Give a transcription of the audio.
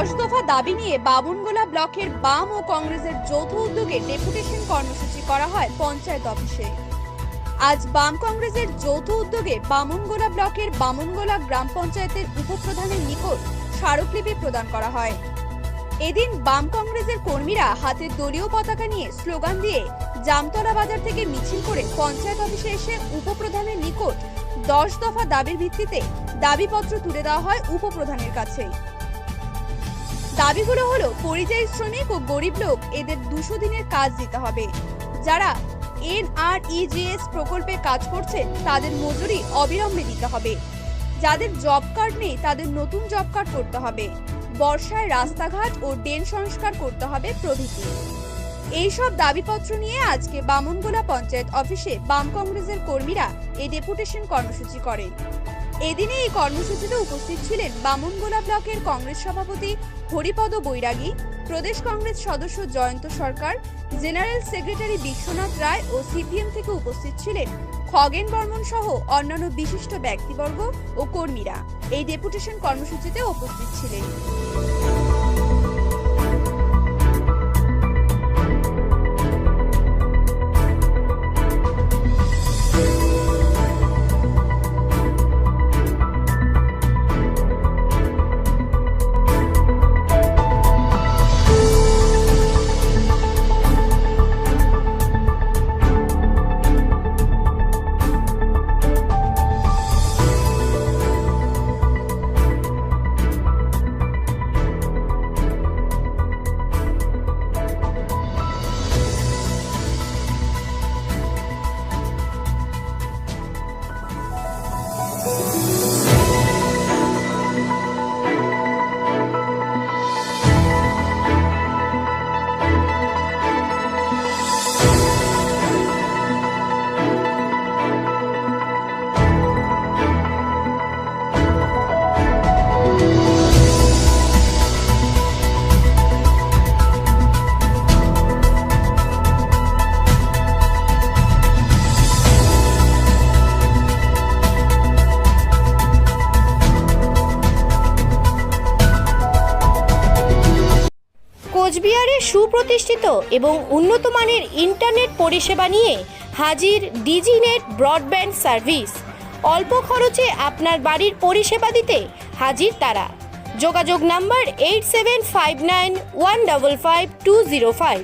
দশ দফা দাবি নিয়ে বামুনগোলা ব্লকের বাম ও কংগ্রেসের যৌথ উদ্যোগে ডেপুটেশন কর্মসূচি করা হয় পঞ্চায়েত অফিসে। আজ বাম কংগ্রেসের যৌথ উদ্যোগে বামুনগোলা ব্লকের বামুনগোলা গ্রাম পঞ্চায়েতের উপপ্রধানের নিকট স্মারকলিপি প্রদান করা হয়। এদিন বাম কংগ্রেসের কর্মীরা হাতে দলীয় পতাকা নিয়ে স্লোগান দিয়ে জামতলা বাজার থেকে মিছিল করে পঞ্চায়েত অফিসে এসে উপপ্রধানের নিকট দশ দফা দাবির ভিত্তিতে দাবিপত্র তুলে দেওয়া হয় উপপ্রধানের কাছে। দাবিগুলো হলো, পরিযায়ী শ্রমিক ও গরিব লোক এদের দুশো দিনের কাজ দিতে হবে। যারা এনআরইজিএস প্রকল্পে কাজ করছেন, তাদের মজুরি অবিলম্বে দিতে হবে। যাদের জব কার্ড নেই, তাদের নতুন জব কার্ড করতে হবে। বর্ষায় রাস্তাঘাট ও ড্রেন সংস্কার করতে হবে প্রভৃতি। এইসব দাবিপত্র নিয়ে আজকে বামনগোলা পঞ্চায়েত অফিসে বাম কংগ্রেসের কর্মীরা এই ডেপুটেশন কর্মসূচি করেন। এদিনে এই কর্মসূচিতে উপস্থিত ছিলেন বামনগোলা ব্লকের কংগ্রেস সভাপতি হরিপদ বৈরাগী, প্রদেশ কংগ্রেস সদস্য জয়ন্ত সরকার, জেনারেল সেক্রেটারি বিশ্বনাথ রায় ও সিপিএম থেকে উপস্থিত ছিলেন খগেন বর্মন সহ অন্যান্য বিশিষ্ট ব্যক্তিবর্গ ও কর্মীরা। এই ডেপুটেশন কর্মসূচিতে উপস্থিত ছিলেন। কোচবিহারে সুপ্রতিষ্ঠিত এবং উন্নত মানের ইন্টারনেট পরিষেবা নিয়ে হাজির ডিজিনেট ব্রডব্যান্ড সার্ভিস। অল্প খরচে আপনার বাড়ির পরিষেবা দিতে হাজির তারা। যোগাযোগ number eight seven five nine one double five two zero five.